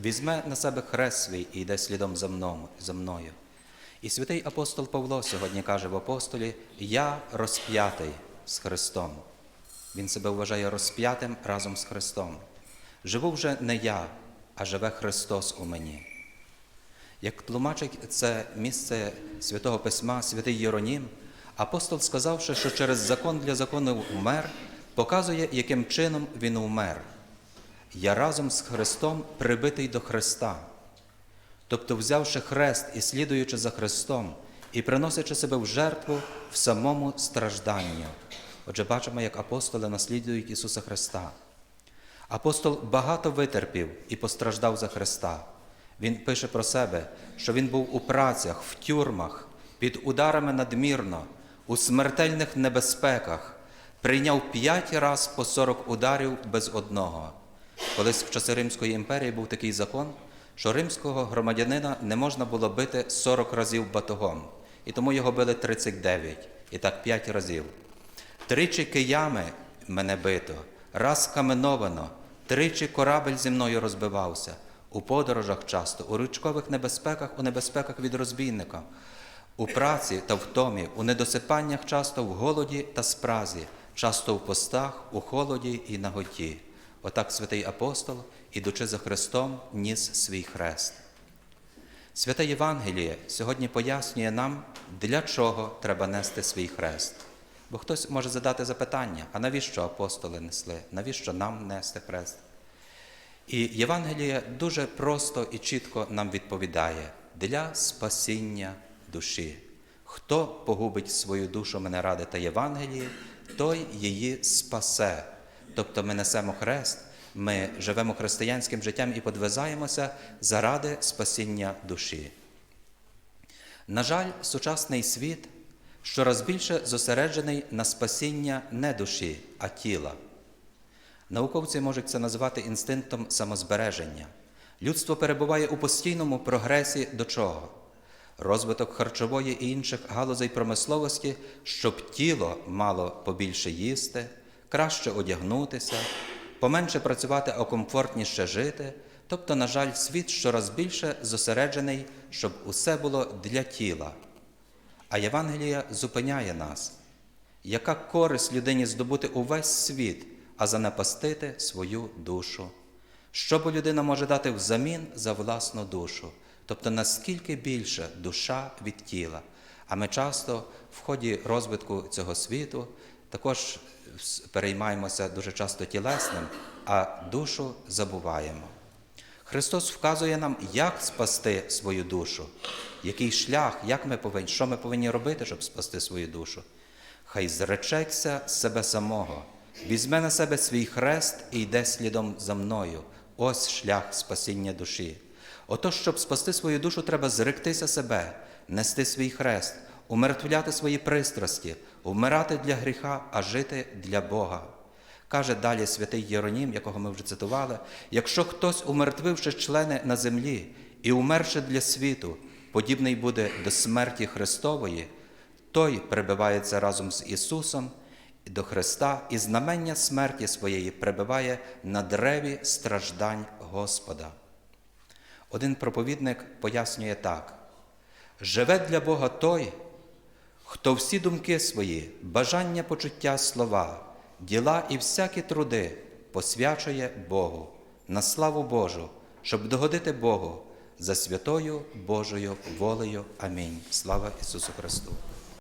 візьме на себе хрест свій і йде слідом за мною. І святий апостол Павло сьогодні каже в апостолі: Я розп'ятий з Христом. Він себе вважає розп'ятим разом з Христом. Живу вже не я, а живе Христос у мені. Як тлумачить це місце святого Письма, святий Єронім, апостол, сказавши, що через закон для закону вмер, показує, яким чином він умер. Я разом з Христом прибитий до Христа. Тобто, взявши хрест і слідуючи за Христом, і приносячи себе в жертву в самому стражданні. Отже, бачимо, як апостоли наслідують Ісуса Христа. Апостол багато витерпів і постраждав за Христа. Він пише про себе, що він був у працях, в тюрмах, під ударами надмірно, у смертельних небезпеках, прийняв п'ять раз по 40 ударів без одного. Колись в часи Римської імперії був такий закон, що римського громадянина не можна було бити 40 разів батогом, і тому його били 39, і так 5 разів. Тричі киями мене бито, раз каменовано, тричі корабель зі мною розбивався, у подорожах часто, у ручкових небезпеках, у небезпеках від розбійника, у праці та втомі, у недосипаннях часто в голоді та спразі, часто в постах, у холоді і наготі. Отак святий апостол, ідучи за Христом, ніс свій хрест. Святе Євангеліє сьогодні пояснює нам, для чого треба нести свій хрест. Бо хтось може задати запитання, а навіщо апостоли несли? Навіщо нам нести хрест? І Євангеліє дуже просто і чітко нам відповідає для спасіння душі. Хто погубить свою душу мене ради та Євангелії, той її спасе. Тобто ми несемо хрест, ми живемо християнським життям і подвизаємося заради спасіння душі. На жаль, сучасний світ щораз більше зосереджений на спасіння не душі, а тіла. Науковці можуть це назвати інстинктом самозбереження. Людство перебуває у постійному прогресі до чого? Розвиток харчової і інших галузей промисловості, щоб тіло мало побільше їсти, краще одягнутися, поменше працювати, а комфортніше жити. Тобто, на жаль, світ щораз більше зосереджений, щоб усе було для тіла. А Євангелія зупиняє нас. Яка користь людині здобути увесь світ, а занепастити свою душу? Що бо людина може дати взамін за власну душу? Тобто наскільки більше душа від тіла? А ми часто в ході розвитку цього світу також переймаємося дуже часто тілесним, а душу забуваємо. Христос вказує нам, як спасти свою душу, який шлях, як ми повинні, що ми повинні робити, щоб спасти свою душу. Хай зречеться себе самого, візьме на себе свій хрест і йде слідом за мною. Ось шлях спасіння душі. Отож, щоб спасти свою душу, треба зректися себе, нести свій хрест, умертвляти свої пристрасті, вмирати для гріха, а жити для Бога. Каже далі святий Єронім, якого ми вже цитували: якщо хтось, умертвивши члени на землі і умерши для світу, подібний буде до смерті Христової, той прибивається разом з Ісусом до Христа і знамення смерті своєї прибиває на древі страждань Господа. Один проповідник пояснює так: живе для Бога той, хто всі думки свої, бажання почуття слова, діла і всякі труди посвячує Богу на славу Божу, щоб догодити Богу за святою Божою волею. Амінь. Слава Ісусу Христу!